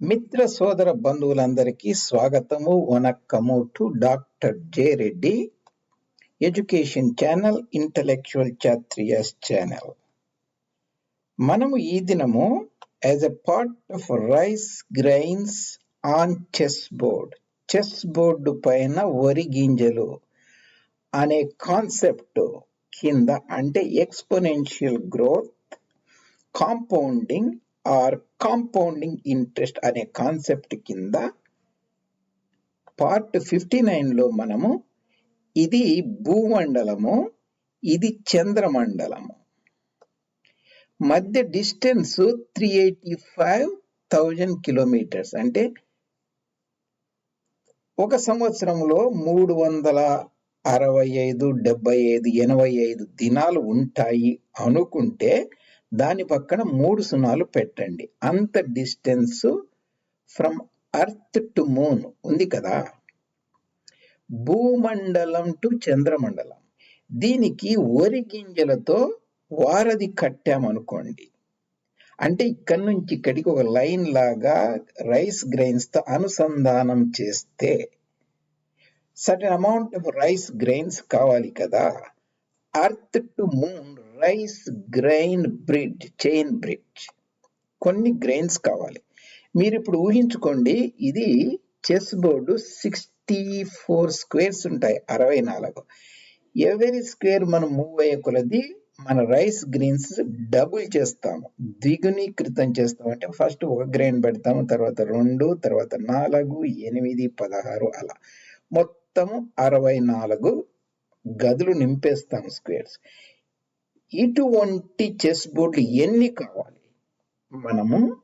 మిత్ర సోదర బంధువులందరికీ స్వాగతము వనక్కము to doctor J Reddy education channel intellectual Kshatriyas channel. మనము ఈ దినము as a part of rice grains on chess board chess board పైన వరి గింజలు అనే కాన్సెప్ట్ కింద అంటే exponential growth compounding or compounding interest అనే కాన్సెప్ట్ కింద పార్ట్ ఫిఫ్టీ నైన్లో మనము ఇది భూమండలము ఇది చంద్రమండలము. మధ్య distance three eighty five thousand kilometres అంటే ఒక సంవత్సరంలో మూడు వందల అరవై ఐదు డెబ్బై ఐదు ఎనభై ఐదు దినాలు ఉంటాయి అనుకుంటే దాని పక్కన మూడు సున్నాలు పెట్టండి. అంత distance from earth to moon ఉంది కదా? భూమండలం టు చంద్రమండలం. దీనికి వరి గింజలతో వారధి కట్టామనుకోండి. అంటే ఇక్కడ నుంచి ఇక్కడికి ఒక లైన్ లాగా రైస్ గ్రెయిన్స్తో అనుసంధానం చేస్తే certain amount of rice grains కావాలి కదా? Earth to moon rice grain bridge chain bridge కొన్ని గ్రెయిన్స్ కావాలి. మీరు ఇప్పుడు ఊహించుకోండి ఇది chess board sixty four squares ఉంటాయి అరవై నాలుగు. ఎవరి స్క్వేర్ మనం మూవ్ అయ్యే కొలది మన రైస్ గ్రెయిన్స్ డబుల్ చేస్తాము. ద్విగుణీకృతం చేస్తాం అంటే ఫస్ట్ ఒక గ్రెయిన్ పెడతాము తర్వాత రెండు తర్వాత నాలుగు ఎనిమిది పదహారు అలా. మొత్తము అరవై నాలుగు గదులు నింపేస్తాం స్క్వేర్స్. ఇటువంటి చెస్ బోర్డులు ఎన్ని కావాలి? మనము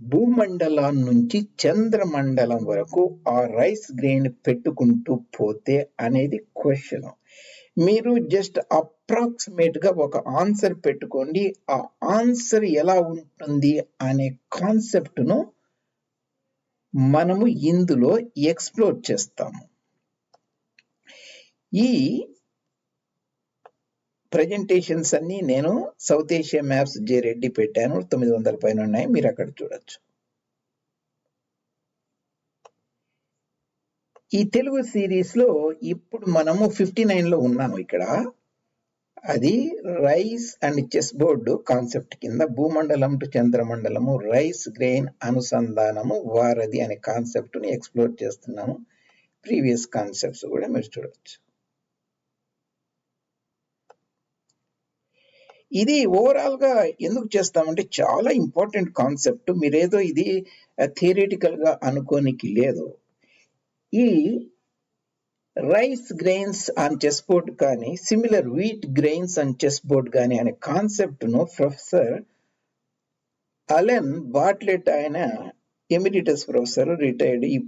భూమండలం నుంచి చంద్రమండలం వరకు ఆ రైస్ గ్రెయిన్ పెట్టుకుంటూ పోతే అనేది క్వశ్చన్. మీరు జస్ట్ అప్రాక్సిమేట్గా ఒక ఆన్సర్ పెట్టుకోండి. ఆ ఆన్సర్ ఎలా ఉంటుంది అనే కాన్సెప్ట్ను మనము ఇందులో ఎక్స్ప్లోర్ చేస్తాము. ఈ ప్రజెంటేషన్స్ అన్ని నేను South Asia maps J Reddy పెట్టాను. తొమ్మిది వందల పైన ఉన్నాయి. మీరు అక్కడ చూడొచ్చు. ఈ తెలుగు సిరీస్లో ఇప్పుడు మనము ఫిఫ్టీ నైన్లో ఉన్నాము ఇక్కడ. అది rice and chess board concept కింద భూమండలం టు చంద్రమండలము రైస్ గ్రెయిన్ అనుసంధానము వారధి అనే కాన్సెప్ట్ని ఎక్స్ప్లోర్ చేస్తున్నాము. ప్రీవియస్ కాన్సెప్ట్స్ కూడా మీరు చూడవచ్చు ఇది ఓవరాల్గా ఎందుకు చేస్తామంటే చాలా ఇంపార్టెంట్ కాన్సెప్ట్ మీరేదో ఇది థియరిటికల్గా అనుకోనికి లేదు. ఈ rice grains on chess board కానీ similar wheat grains on chess board కానీ అనే కాన్సెప్ట్ను ప్రొఫెసర్ అలెన్ బాట్లెట్ ఆయన ఎమిరిటస్ ప్రొఫెసర్ రిటైర్డ్ ఈ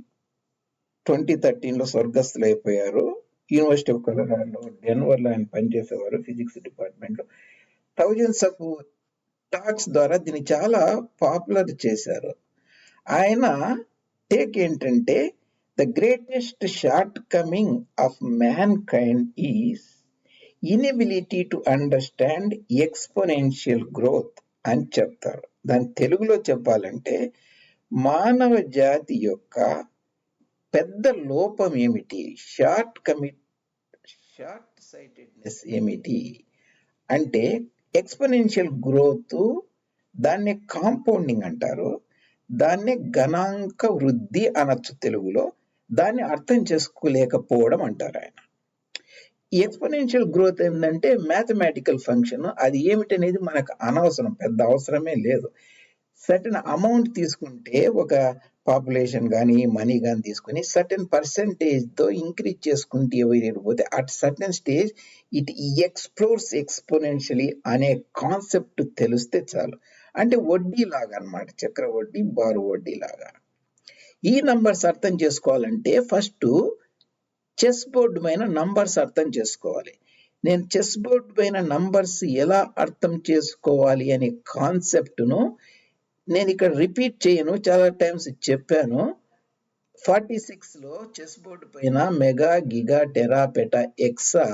ట్వంటీ థర్టీన్లో స్వర్గస్థులు అయిపోయారు యూనివర్సిటీ ఆఫ్ కలరాలో డెన్వర్లో ఆయన పనిచేసేవారు ఫిజిక్స్ డిపార్ట్మెంట్లో. థౌజండ్స్ ఆఫ్ టాక్స్ ద్వారా దీన్ని చాలా పాపులర్ చేశారు. ఆయన టేక్ ఏంటంటే the greatest shortcoming of mankind is inability to understand exponential growth అని చెప్తారు. దాని తెలుగులో చెప్పాలంటే మానవ జాతి యొక్క పెద్ద లోపం ఏమిటి? షార్ట్ కమిట్ షార్ట్ సైటెడ్నెస్ ఏమిటి? అంటే ఎక్స్పోనెన్షియల్ గ్రోత్ దాన్ని కాంపౌండింగ్ అంటారు. దాన్ని గణాంక వృద్ధి అనొచ్చు తెలుగులో. దాన్ని అర్థం చేసుకోలేకపోవడం అంటారు ఆయన. ఈ ఎక్స్పోనెన్షియల్ గ్రోత్ ఏంటంటే మ్యాథమెటికల్ ఫంక్షన్. అది ఏమిటనేది మనకు అనవసరం పెద్ద అవసరమే లేదు. సర్టన్ అమౌంట్ తీసుకుంటే ఒక పాపులేషన్ కానీ మనీ కానీ తీసుకుని సర్టెన్ పర్సంటేజ్తో ఇంక్రీజ్ చేసుకుంటే పోతే at certain stage it explores exponentially అనే కాన్సెప్ట్ తెలిస్తే చాలు. అంటే వడ్డీ లాగా అనమాట చక్ర వడ్డీ బారు వడ్డీ లాగా. ఈ నంబర్స్ అర్థం చేసుకోవాలంటే ఫస్ట్ చెస్ బోర్డు పైన నంబర్స్ అర్థం చేసుకోవాలి. నేను చెస్ బోర్డు పైన నంబర్స్ ఎలా అర్థం చేసుకోవాలి అనే కాన్సెప్ట్ను నేను ఇక్కడ రిపీట్ చేయను చాలా టైమ్స్ చెప్పాను. ఫార్టీ సిక్స్లో చెస్ బోర్డు పైన mega giga tera peta exa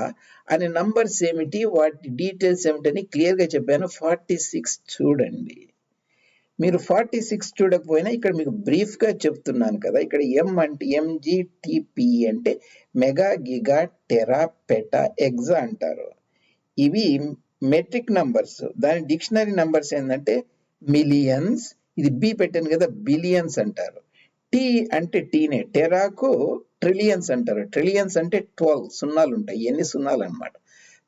అనే నంబర్స్ ఏమిటి వాటి డీటెయిల్స్ ఏమిటని క్లియర్గా చెప్పాను. ఫార్టీ సిక్స్ చూడండి. మీరు ఫార్టీ సిక్స్ చూడకపోయినా ఇక్కడ మీకు బ్రీఫ్గా చెప్తున్నాను కదా. ఇక్కడ ఎం అంటే ఎంజిటిపి అంటే mega giga tera peta exa అంటారు. ఇవి మెట్రిక్ నంబర్స్ దాని డిక్షనరీ నంబర్స్ ఏంటంటే మిలియన్స్ ఇది బి పెట్టాను కదా బిలియన్స్ అంటారు. టీ అంటే టీనే టెరాకు ట్రిలియన్స్ అంటారు. ట్రిలియన్స్ అంటే ట్వెల్వ్ సున్నాలు ఉంటాయి. ఎన్ని సున్నాలు అన్నమాట.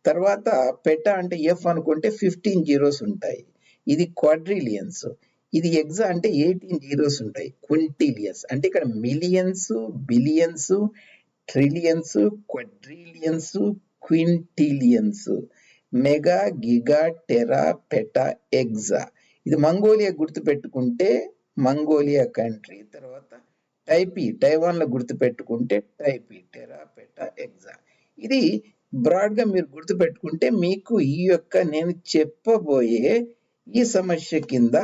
తర్వాత పెటా అంటే ఎఫ్ అనుకుంటే ఫిఫ్టీన్ జీరోస్ ఉంటాయి. ఇది క్వాడ్రిలియన్స్ ఇది ఎగ్జా అంటే ఎయిటీన్ జీరోస్ ఉంటాయి. క్వింటిలియన్స్ అంటే ఇక్కడ millions billions trillions quadrillions quintillions mega giga tera peta exa ఇది మంగోలియా గుర్తు పెట్టుకుంటే మంగోలియా కంట్రీ తర్వాత టైపీ టైవాన్లో గుర్తు పెట్టుకుంటే టైపీ టెరా పెటా ఎగ్జా. ఇది బ్రాడ్గా మీరు గుర్తు పెట్టుకుంటే మీకు ఈ యొక్క నేను చెప్పబోయే ఈ సమస్య కింద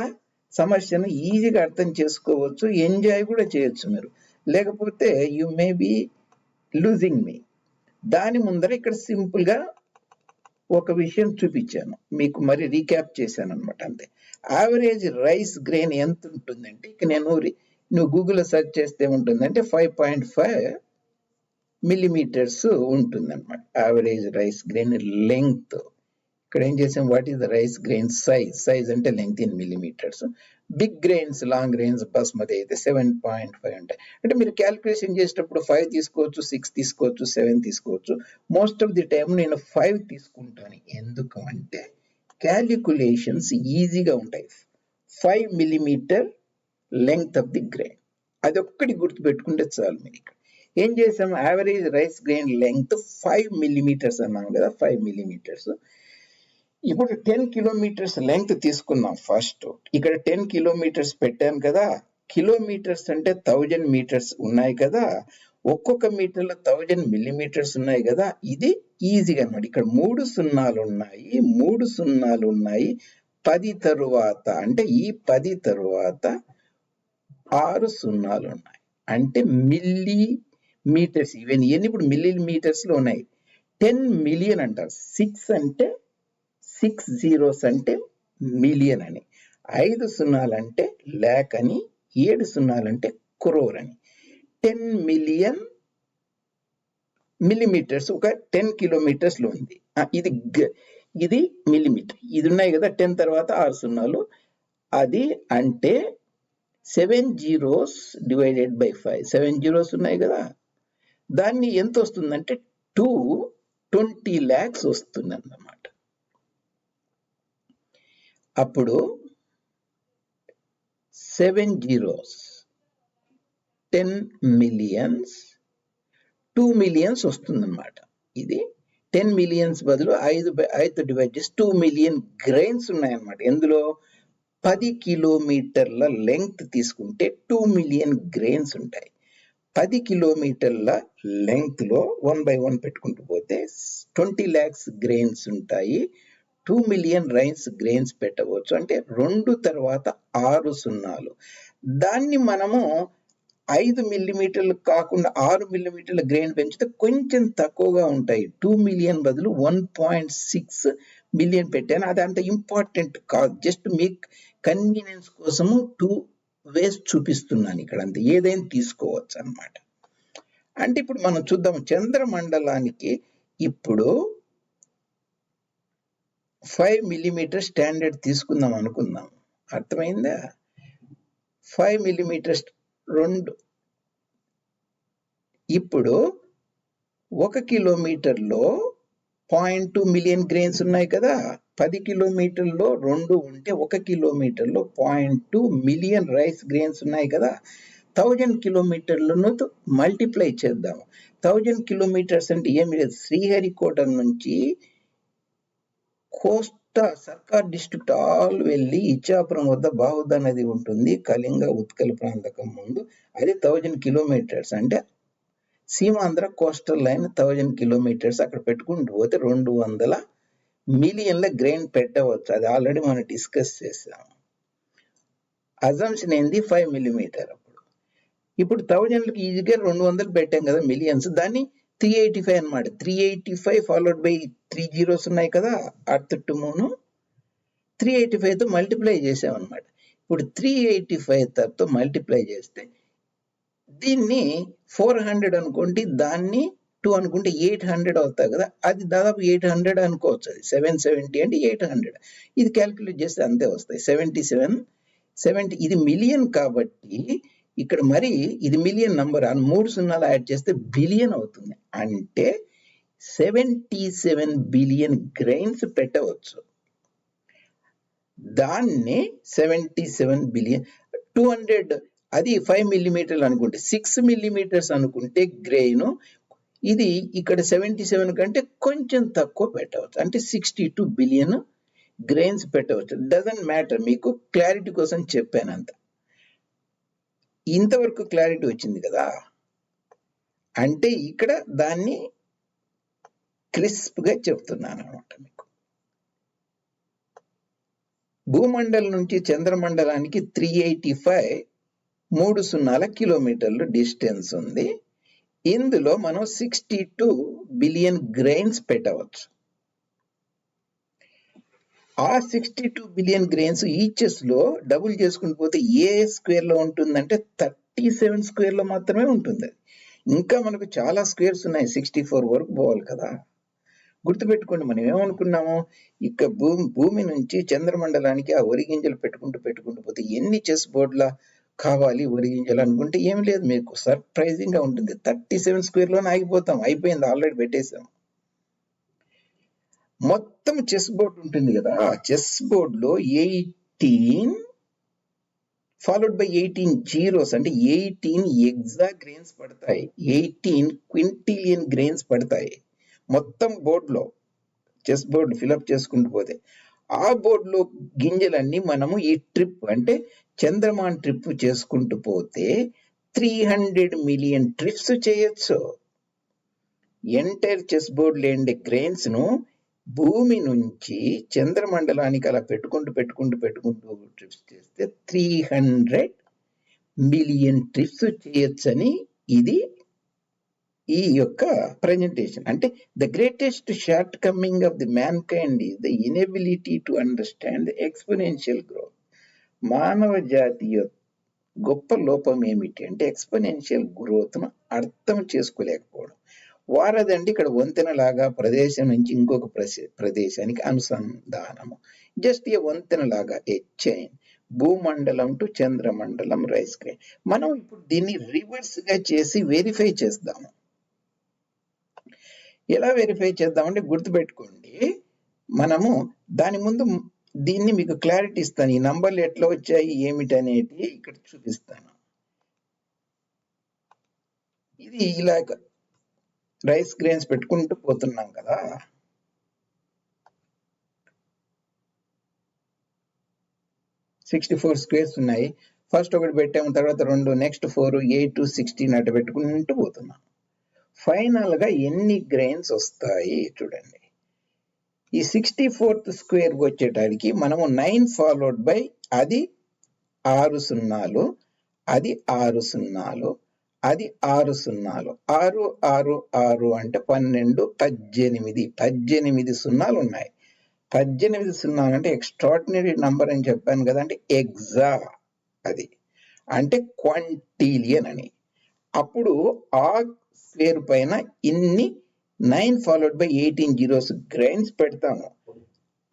సమస్యను ఈజీగా అర్థం చేసుకోవచ్చు ఎంజాయ్ కూడా చేయొచ్చు మీరు. లేకపోతే యు మే బి లూజింగ్ మీ దాని ముందర ఇక్కడ సింపుల్గా ఒక విషయం చూపించాను. మీకు మరి రీక్యాప్ చేశాను అనమాట అంతే. యావరేజ్ రైస్ గ్రెయిన్ ఎంత ఉంటుందంటే ఇక నేను నువ్వు గూగుల్లో సెర్చ్ చేస్తే ఉంటుందంటే ఫైవ్ పాయింట్ ఫైవ్ మిల్లీమీటర్స్ ఉంటుందన్నమాట. యావరేజ్ రైస్ గ్రెయిన్ లెంగ్త్ ఇక్కడ ఏం చేసాం? What is the rice grain size size అంటే length in millimetres big grains long grains basmati అయితే సెవెన్ పాయింట్ ఫైవ్ ఉంటాయి. అంటే మీరు క్యాలిక్యులేషన్ చేసేటప్పుడు ఫైవ్ తీసుకోవచ్చు సిక్స్ తీసుకోవచ్చు సెవెన్ తీసుకోవచ్చు. మోస్ట్ ఆఫ్ ది టైం నేను ఫైవ్ తీసుకుంటాను. ఎందుకు అంటే క్యాలిక్యులేషన్స్ ఈజీగా ఉంటాయి. Five millimetre length of the grain అది ఒక్కటి గుర్తుపెట్టుకుంటే చాలు మీరు ఇక్కడ. ఏం చేసాం? Average rice grain length five millimetres అన్నాం కదా ఫైవ్ మిల్లీమీటర్స్ ఇప్పుడు టెన్ కిలోమీటర్స్ లెంగ్త్ తీసుకున్నాం ఫస్ట్ ఇక్కడ టెన్ కిలోమీటర్స్ పెట్టాను కదా. కిలోమీటర్స్ అంటే థౌజండ్ మీటర్స్ ఉన్నాయి కదా. ఒక్కొక్క మీటర్లో థౌజండ్ మిల్లీమీటర్స్ ఉన్నాయి కదా. ఇది ఈజీగా అనమాట ఇక్కడ మూడు సున్నాలు ఉన్నాయి. మూడు సున్నాలు ఉన్నాయి. పది తరువాత అంటే ఈ పది తరువాత ఆరు సున్నాలు ఉన్నాయి. అంటే మిల్లీ మీటర్స్ ఇవన్నీ ఇప్పుడు మిల్లీ మీటర్స్లో ఉన్నాయి? టెన్ మిలియన్ అంటారు. సిక్స్ అంటే సిక్స్ జీరోస్ అంటే మిలియన్ అని. ఐదు సున్నాలంటే ల్యాక్ అని. ఏడు సున్నాలంటే క్రోర్ అని. టెన్ మిలియన్ మిల్లీమీటర్స్ ఒక టెన్ కిలోమీటర్స్లో ఉంది. ఇది ఇది మిల్లీమీటర్ ఇది ఉన్నాయి కదా టెన్ తర్వాత ఆరు సున్నాలు. అది అంటే seven zeros divided by five. Seven zeros ఉన్నాయి కదా. దాన్ని ఎంత వస్తుందంటే టూ ట్వంటీ ల్యాక్స్ వస్తుంది అన్నమాట అప్పుడు seven zeros ten millions two millions వస్తుందన్నమాట. ఇది టెన్ మిలియన్స్ బదులు ఐదు బై ఐదు డివైడ్ చేసి టూ మిలియన్ గ్రెయిన్స్ ఉన్నాయన్నమాట. ఎందులో పది కిలోమీటర్ల లెంగ్త్ తీసుకుంటే టూ మిలియన్ గ్రెయిన్స్ ఉంటాయి. పది కిలోమీటర్ల లెంగ్త్లో వన్ బై వన్ పెట్టుకుంటూ పోతే ట్వంటీ ల్యాక్స్ గ్రెయిన్స్ ఉంటాయి. టూ మిలియన్ రైన్స్ గ్రెయిన్స్ పెట్టవచ్చు. అంటే రెండు తర్వాత ఆరు సున్నాలు. దాన్ని మనము ఐదు మిల్లీమీటర్లు కాకుండా ఆరు మిల్లీమీటర్ల గ్రెయిన్ పెంచితే కొంచెం తక్కువగా ఉంటాయి. టూ మిలియన్ బదులు వన్ పాయింట్ సిక్స్ మిలియన్ పెట్టాను. అది అంత ఇంపార్టెంట్ కాదు. జస్ట్ మీ కన్వీనియన్స్ కోసము టూ వేస్ చూపిస్తున్నాను ఇక్కడ అంత. ఏదైనా తీసుకోవచ్చు అన్నమాట. అంటే ఇప్పుడు మనం చూద్దాం చంద్రమండలానికి ఇప్పుడు ఫైవ్ మిల్లీమీటర్ స్టాండర్డ్ తీసుకుందాం అనుకుందాం. అర్థమైందా? ఫైవ్ మిల్లీమీటర్ రెండు. ఇప్పుడు ఒక కిలోమీటర్లో పాయింట్ టూ మిలియన్ గ్రెయిన్స్ ఉన్నాయి కదా. పది కిలోమీటర్లో రెండు ఉంటే ఒక కిలోమీటర్లో point two million rice grains ఉన్నాయి కదా. థౌజండ్ కిలోమీటర్లను మల్టిప్లై చేద్దాం. థౌజండ్ కిలోమీటర్స్ అంటే ఏమి లేదు. శ్రీహరికోట నుంచి కోస్టా సర్కార్ డిస్ట్రిక్ట్ ఆల్ వెళ్ళి ఇచ్చాపురం వద్ద బాహుదా నది ఉంటుంది. కళింగ ఉత్కల ప్రాంతకం ముందు. అది థౌజండ్ కిలోమీటర్స్. అంటే Seemandhra coastal line thousand kilometres అక్కడ పెట్టుకుంటూ పోతే రెండు వందల మిలియన్ల గ్రెయిన్ పెట్టవచ్చు. అది ఆల్రెడీ మనం డిస్కస్ చేసాం. అజంప్షన్ ఏంది? ఫైవ్ మిల్లీమీటర్ అప్పుడు. ఇప్పుడు థౌజండ్కి ఈజీగా రెండు వందలు పెట్టాం కదా మిలియన్స్. దాన్ని త్రీ ఎయిటీ ఫైవ్ అనమాట three eighty five followed by three zeros ఉన్నాయి కదా earth to moon three eighty ఫైవ్తో multiply చేసాం ఇప్పుడు త్రీ ఎయిటీ ఫైవ్తో మల్టిప్లై చేస్తే దీన్ని ఫోర్ హండ్రెడ్ అనుకోండి దాన్ని టూ అనుకుంటే ఎయిట్ హండ్రెడ్ అవుతాయి కదా. అది దాదాపు ఎయిట్ హండ్రెడ్ అనుకోవచ్చు అది. సెవెన్ సెవెంటీ అంటే ఎయిట్ హండ్రెడ్ ఇది క్యాలిక్యులేట్ చేస్తే అంతే వస్తాయి. సెవెంటీ సెవెన్ సెవెంటీ ఇది మిలియన్ కాబట్టి ఇక్కడ మరి ఇది మిలియన్ నంబర్ అని మూడు సున్నాలు యాడ్ చేస్తే బిలియన్ అవుతుంది. అంటే సెవెంటీ సెవెన్ బిలియన్ గ్రెయిన్స్ పెట్టవచ్చు. దాన్ని seventy seven billion two hundred అది ఫైవ్ మిల్లీమీటర్లు అనుకుంటే సిక్స్ మిల్లీమీటర్స్ అనుకుంటే గ్రెయిన్ ఇది ఇక్కడ సెవెంటీ సెవెన్ కంటే కొంచెం తక్కువ పెట్టవచ్చు. అంటే సిక్స్టీ టూ బిలియన్ గ్రెయిన్స్ పెట్టవచ్చు. డజంట్ మ్యాటర్ మీకు క్లారిటీ కోసం చెప్పాను అంత. ఇంతవరకు క్లారిటీ వచ్చింది కదా. అంటే ఇక్కడ దాన్ని క్రిస్ప్గా చెప్తున్నాను అనమాట మీకు. భూమండలం నుంచి చంద్రమండలానికి త్రీ ఎయిటీ ఫైవ్ మూడు సున్నాల కిలోమీటర్లు డిస్టెన్స్ ఉంది. ఇందులో మనం సిక్స్టీ టూ బిలియన్ గ్రెయిన్స్ పెట్టవచ్చు. ఆ సిక్స్టీ టూ బిలియన్ గ్రెయిన్స్ ఈచెస్లో డబుల్ చేసుకుని పోతే ఏ స్క్వేర్లో ఉంటుందంటే థర్టీ సెవెన్ స్క్వేర్లో మాత్రమే ఉంటుంది. ఇంకా మనకు చాలా స్క్వేర్స్ ఉన్నాయి సిక్స్టీ ఫోర్ వరకు పోవాలి కదా. గుర్తుపెట్టుకోండి మనం ఏమనుకున్నాము? ఇక భూమి భూమి నుంచి చంద్రమండలానికి ఆ వరి గింజలు పెట్టుకుంటూ పెట్టుకుంటూ పోతే ఎన్ని చెస్ బోర్డుల కావాలి వరి గింజలు అనుకుంటే ఏం లేదు మీకు సర్ప్రైజింగ్గా ఉంటుంది. థర్టీ సెవెన్ స్క్వేర్లోనే ఆగిపోతాం అయిపోయింది ఆల్రెడీ పెట్టేసాం. మొత్తం చెస్ బోర్డ్ ఉంటుంది కదా ఆ చెస్ బోర్డ్లో eighteen followed by eighteen zeros అంటే ఎయిటీన్ ఎగ్జా గ్రెయిన్స్ పడతాయి ఎయిటీన్ క్వింటిలియన్ గ్రెయిన్స్ పడతాయి మొత్తం బోర్డులో చెస్ బోర్డు ఫిలప్ చేసుకుంటూ పోతే. ఆ బోర్డులో గింజలన్నీ మనము ఈ ట్రిప్ అంటే చంద్రమాన్ ట్రిప్ చేసుకుంటూ పోతే త్రీ హండ్రెడ్ మిలియన్ ట్రిప్స్ చేయొచ్చు. ఎంటైర్ చెస్ బోర్డ్ లేని గ్రెయిన్స్ను భూమి నుంచి చంద్రమండలానికి అలా పెట్టుకుంటూ పెట్టుకుంటూ పెట్టుకుంటూ ట్రిప్స్ చేస్తే త్రీ హండ్రెడ్ మిలియన్ ట్రిప్స్ చేయొచ్చని ఇది ఈ యొక్క ప్రజెంటేషన్ అంటే the greatest shortcoming of the mankind is the inability to understand the exponential growth మానవ జాతి యొక్క గొప్ప లోపం ఏమిటి అంటే ఎక్స్పోనెన్షియల్ గ్రోత్ను అర్థం చేసుకోలేకపోవడం. వారదండి ఇక్కడ వంతెన లాగా ప్రదేశం నుంచి ఇంకొక ప్రదేశానికి అనుసంధానము. జస్ట్ ఏ వంతెన లాగా ఏ చైన్ భూమండలం టు చంద్రమండలం రైస్ క్రైన్ మనం ఇప్పుడు దీన్ని రివర్స్గా చేసి వెరిఫై చేస్తాము. ఎలా వెరిఫై చేద్దామంటే గుర్తుపెట్టుకోండి మనము దాని ముందు దీన్ని మీకు క్లారిటీ ఇస్తాను. ఈ నంబర్లు ఎట్లా వచ్చాయి ఏమిటి అనేది ఇక్కడ చూపిస్తాను. ఇది ఇలా రైస్ గ్రెయిన్స్ పెట్టుకుంటూ పోతున్నాం కదా. సిక్స్టీ ఫోర్ స్క్వేర్స్ ఉన్నాయి. ఫస్ట్ ఒకటి పెట్టాము తర్వాత రెండు నెక్స్ట్ ఫోర్ ఎయిట్ సిక్స్టీన్ అటు పెట్టుకుంటూ పోతున్నాం. ఫైనల్గా ఎన్ని గ్రెయిన్స్ వస్తాయి చూడండి. ఈ సిక్స్టీ ఫోర్త్ స్క్వేర్ వచ్చేటానికి మనము నైన్ ఫాలోడ్ బై అది ఆరు సున్నాలు అది ఆరు సున్నాలు అది ఆరు సున్నాలు. ఆరు ఆరు ఆరు అంటే పన్నెండు పద్దెనిమిది. పద్దెనిమిది సున్నాలు ఉన్నాయి. పద్దెనిమిది సున్నాలు అంటే ఎక్స్ట్రాడినరీ నంబర్ అని చెప్పాను కదా అంటే ఎగ్జా అది. అంటే క్వాంటిలియన్ అని. అప్పుడు ఆ స్క్వేర్ పైన ఇన్ని nine followed by eighteen zeros grains పెడతాము.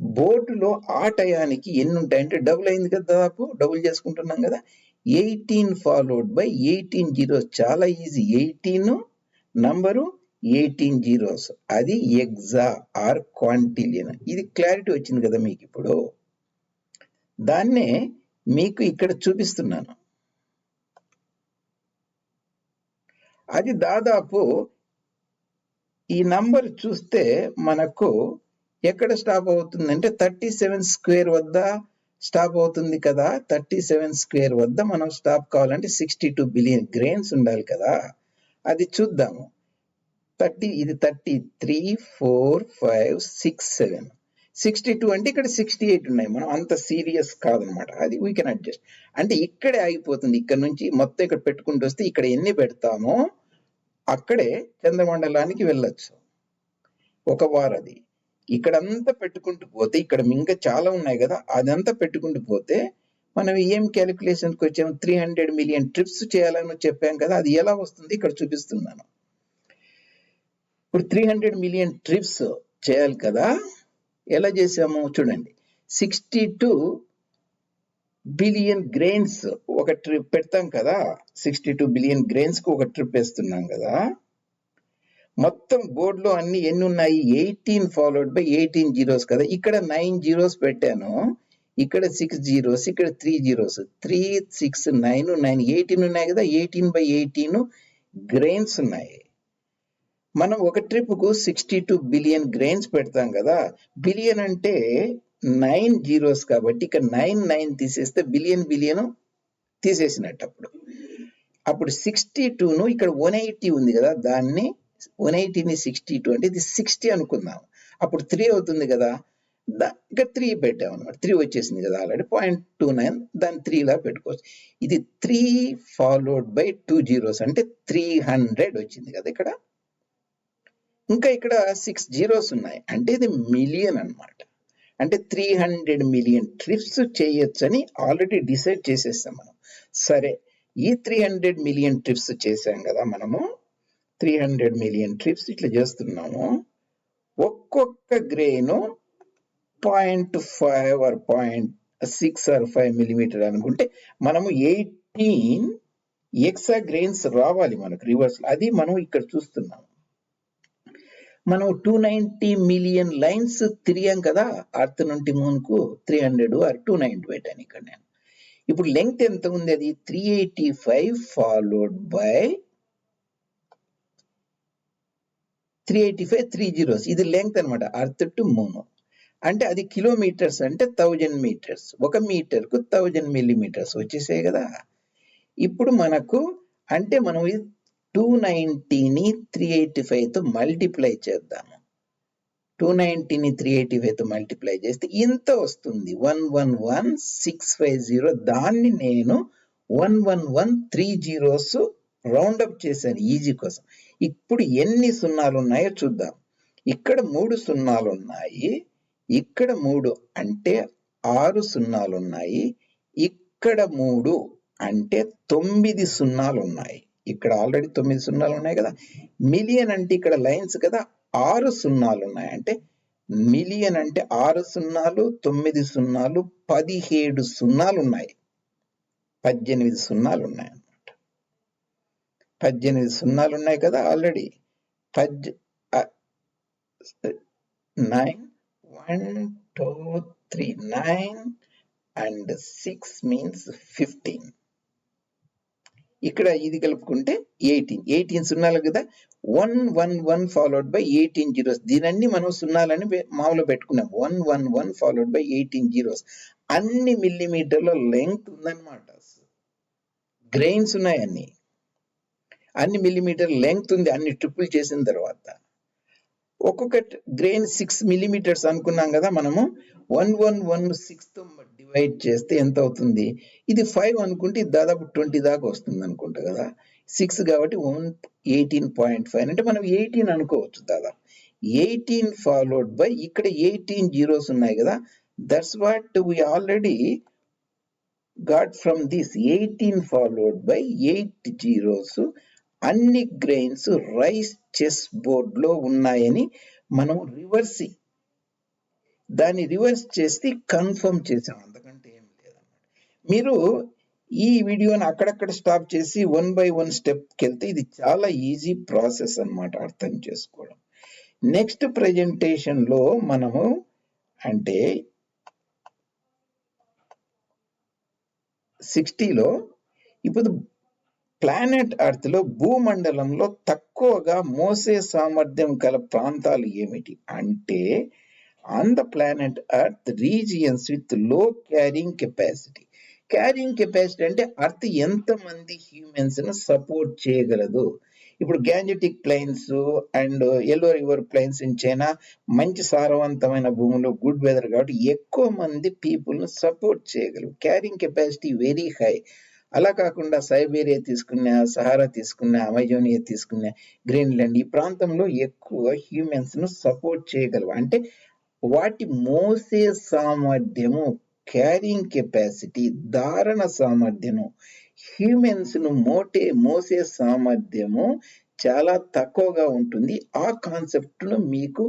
బోర్డులో ఆ టయానికి ఎన్ని ఉంటాయంటే డబుల్ అయింది కదా దాదాపు డబుల్ చేసుకుంటున్నాం కదా. Eighteen followed by eighteen zeros. చాలా easy. Eighteen number eighteen zeros. అది ఎగ్జా ఆర్ క్వాంటిలియన్. ఇది క్లారిటీ వచ్చింది కదా మీకు ఇప్పుడు. దాన్నే మీకు ఇక్కడ చూపిస్తున్నాను. అది దాదాపు ఈ నంబర్ చూస్తే మనకు ఎక్కడ స్టాప్ అవుతుందంటే థర్టీ సెవెన్ స్క్వేర్ వద్ద స్టాప్ అవుతుంది కదా థర్టీ సెవెన్ స్క్వేర్ వద్ద మనం స్టాప్ కావాలంటే సిక్స్టీ టూ బిలియన్ గ్రెయిన్స్ ఉండాలి కదా. అది చూద్దాము. థర్టీ ఇది thirty three four five six seven sixty two అంటే ఇక్కడ సిక్స్టీ ఎయిట్ ఉన్నాయి. మనం అంత సీరియస్ కాదనమాట. అది వీ కెన్ అడ్జస్ట్ అంటే ఇక్కడే ఆగిపోతుంది. ఇక్కడ నుంచి మొత్తం ఇక్కడ పెట్టుకుంటూ వస్తే ఇక్కడ ఎన్ని పెడతామో అక్కడే చంద్రమండలానికి వెళ్ళొచ్చు. ఒక వారది. ఇక్కడంతా పెట్టుకుంటూ పోతే ఇక్కడ ఇంకా చాలా ఉన్నాయి కదా అదంతా పెట్టుకుంటూ పోతే మనం ఏం క్యాలిక్యులేషన్కి వచ్చాము? త్రీ హండ్రెడ్ మిలియన్ ట్రిప్స్ చేయాలని చెప్పాం కదా అది ఎలా వస్తుంది? ఇక్కడ చూపిస్తున్నాను. ఇప్పుడు త్రీ హండ్రెడ్ మిలియన్ ట్రిప్స్ చేయాలి కదా ఎలా చేసాము? చూడండి. సిక్స్టీ టూ బిలియన్ గ్రెయిన్స్ ఒక ట్రిప్ పెడతాం కదా సిక్స్టీ టూ బిలియన్ గ్రెయిన్స్కి ఒక ట్రిప్ వేస్తున్నాం కదా మొత్తం బోర్డులో అన్ని ఎన్ని ఉన్నాయి? Eighteen followed by eighteen zeros కదా. ఇక్కడ నైన్ జీరోస్ పెట్టాను. ఇక్కడ సిక్స్ జీరోస్ ఇక్కడ three zeros. Three six nine nine. Eighteen ఉన్నాయి కదా. ఎయిటీన్ బై ఎయిటీన్ గ్రెయిన్స్ ఉన్నాయి. మనం ఒక ట్రిప్కు సిక్స్టీ టూ బిలియన్ గ్రెయిన్స్ పెడతాం కదా. బిలియన్ అంటే నైన్ జీరోస్ కాబట్టి ఇక్కడ నైన్ నైన్ తీసేస్తే బిలియన్ బిలియన్ తీసేసినట్టు అప్పుడు. అప్పుడు సిక్స్టీ టూను ఇక్కడ వన్ ఎయిటీ ఉంది కదా దాన్ని వన్ ఎయిటీని సిక్స్టీ టూ అంటే ఇది సిక్స్టీ అనుకుందాం. అప్పుడు త్రీ అవుతుంది కదా. దా- ఇక్కడ త్రీ పెట్టాం అనమాట త్రీ వచ్చేసింది కదా ఆల్రెడీ. పాయింట్ టూ నైన్ దాన్ని త్రీలా పెట్టుకోవచ్చు. ఇది three followed by two zeros అంటే త్రీ హండ్రెడ్ వచ్చింది కదా ఇక్కడ. ఇంకా ఇక్కడ సిక్స్ జీరోస్ ఉన్నాయి. అంటే ఇది మిలియన్ అన్నమాట. అంటే త్రీ హండ్రెడ్ మిలియన్ ట్రిప్స్ చేయొచ్చని ఆల్రెడీ డిసైడ్ చేసేస్తాం మనం. సరే ఈ త్రీ హండ్రెడ్ మిలియన్ ట్రిప్స్ చేసాం కదా మనము. త్రీ హండ్రెడ్ మిలియన్ ట్రిప్స్ ఇట్లా చేస్తున్నాము. ఒక్కొక్క grain point five or point six or five millimetre అనుకుంటే మనము ఎయిటీన్ ఎక్సా గ్రెయిన్స్ రావాలి మనకు రివర్స్ అది మనం ఇక్కడ చూస్తున్నాము. మనం టూ నైంటీ మిలియన్ లైన్స్ తిరిగాం కదా అర్త్ నుండి మూన్కు three hundred or two ninety పెట్టాను ఇక్కడ నేను. ఇప్పుడు లెంగ్త్ ఎంత ఉంది అది? Three eighty five followed by three eighty five three zeros ఇది లెంగ్త్ అనమాట అర్త్ టు మూన్ అంటే అది కిలోమీటర్స్ అంటే థౌజండ్ మీటర్స్ ఒక మీటర్కు థౌజండ్ మిల్లీమీటర్స్ వచ్చేసాయి కదా. ఇప్పుడు మనకు అంటే మనం టూ నైన్టీని త్రీ ఎయిటీ తో మల్టిప్లై చేద్దాము. టూ నైన్టీని త్రీ ఎయిటీ తో మల్టిప్లై చేస్తే ఇంత వస్తుంది. One one one six five zero దాన్ని నేను one one one three zeros round up చేశాను. ఈజీ కోసం. ఇప్పుడు ఎన్ని సున్నాలు ఉన్నాయో చూద్దాం. ఇక్కడ మూడు సున్నాలు ఉన్నాయి ఇక్కడ మూడు అంటే ఆరు సున్నాలు ఉన్నాయి ఇక్కడ మూడు అంటే తొమ్మిది సున్నాలు ఉన్నాయి ఇక్కడ ఆల్రెడీ తొమ్మిది సున్నాలు ఉన్నాయి కదా. మిలియన్ అంటే ఇక్కడ లైన్స్ కదా ఆరు సున్నాలు ఉన్నాయి అంటే మిలియన్ అంటే ఆరు సున్నాలు తొమ్మిది సున్నాలు పదిహేడు సున్నాలు ఉన్నాయి పద్దెనిమిది సున్నాలు ఉన్నాయి పద్దెనిమిది సున్నాలు ఉన్నాయి కదా ఆల్రెడీ పద్ nine one two three nine and six means fifteen. ఇక్కడ ఇది కలుపుకుంటే ఎయిటీన్. ఎయిటీన్ సున్నాలు కదా. One one one followed by eighteen zeros దీనన్ని మనం సున్నాలని మామూలు పెట్టుకున్నాం. One one one followed by eighteen zeros అన్ని మిల్లీమీటర్ల లెంగ్త్ ఉందన్నమాట. గ్రెయిన్స్ ఉన్నాయి అన్ని మిల్లీమీటర్ లెంగ్త్ ఉంది అన్ని ట్రిపుల్ చేసిన తర్వాత. ఒక్కొక్క గ్రెయిన్ సిక్స్ మిల్లీమీటర్స్ అనుకున్నాం కదా మనము వన్ వన్ వన్ సిక్స్తో డివైడ్ చేస్తే ఎంత అవుతుంది? ఇది ఫైవ్ అనుకుంటే ఇది దాదాపు ట్వంటీ దాకా వస్తుంది అనుకుంటా కదా. సిక్స్ కాబట్టి వన్ ఎయిటీన్ పాయింట్ ఫైవ్ అంటే మనం ఎయిటీన్ అనుకోవచ్చు దాదాపు. ఎయిటీన్ ఫాలోడ్ బై ఇక్కడ ఎయిటీన్ జీరోస్ ఉన్నాయి కదా. That's what we already got from this eighteen followed by eight zeros అన్ని గ్రెయిన్స్ రైస్ చెస్ బోర్డ్లో ఉన్నాయని మనం రివర్స్ దాన్ని రివర్స్ చేసి కన్ఫర్మ్ చేసాం. అంతకంటే ఏం లేదన్నమాట. మీరు ఈ వీడియోని అక్కడక్కడ స్టాప్ చేసి వన్ బై వన్ స్టెప్కి వెళ్తే ఇది చాలా ఈజీ ప్రాసెస్ అన్నమాట అర్థం చేసుకోవడం. నెక్స్ట్ ప్రజెంటేషన్లో మనము అంటే సిక్స్టీలో ఇప్పుడు ప్లానెట్ అర్త్లో భూమండలంలో తక్కువగా మోసే సామర్థ్యం గల ప్రాంతాలు ఏమిటి? అంటే on the planet earth regions విత్లో carrying capacity. Carrying capacity అంటే అర్త్ ఎంతమంది హ్యూమన్స్ను సపోర్ట్ చేయగలదు? ఇప్పుడు Gangetic plains and Yellow River plains in China మంచి సారవంతమైన భూములు గుడ్ వెదర్ కాబట్టి ఎక్కువ మంది పీపుల్ను సపోర్ట్ చేయగలరు క్యారింగ్ కెపాసిటీ వెరీ హై. అలా కాకుండా సైబీరియా తీసుకున్న సహారా తీసుకున్న అమెజోనియా తీసుకున్న గ్రీన్లాండ్ ఈ ప్రాంతంలో ఎక్కువ హ్యూమన్స్ను సపోర్ట్ చేయగలవు. అంటే వాటి మోసే సామర్థ్యము క్యారింగ్ కెపాసిటీ ధారణ సామర్థ్యము హ్యూమెన్స్ను మోటే మోసే సామర్థ్యము చాలా తక్కువగా ఉంటుంది. ఆ కాన్సెప్ట్ను మీకు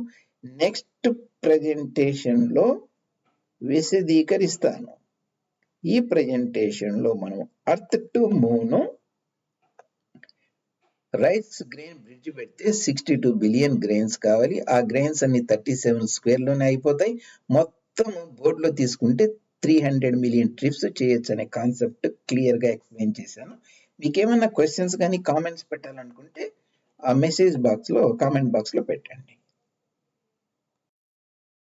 నెక్స్ట్ ప్రెజెంటేషన్లో విశదీకరిస్తాను. ఈ ప్రెజెంటేషన్లో మనం earth to moon rice grain bridge పెడితే సిక్స్టీ టూ బిలియన్ గ్రెయిన్స్ కావాలి. ఆ గ్రెయిన్స్ అన్ని థర్టీ సెవెన్ స్క్వేర్లోనే అయిపోతాయి. మొత్తం బోర్డులో తీసుకుంటే త్రీ హండ్రెడ్ మిలియన్ ట్రిప్స్ చేయొచ్చు అనే కాన్సెప్ట్ క్లియర్గా ఎక్స్ప్లెయిన్ చేశాను. మీకు ఏమైనా క్వశ్చన్స్ కానీ కామెంట్స్ పెట్టాలనుకుంటే ఆ మెసేజ్ బాక్స్లో కామెంట్ బాక్స్లో పెట్టండి.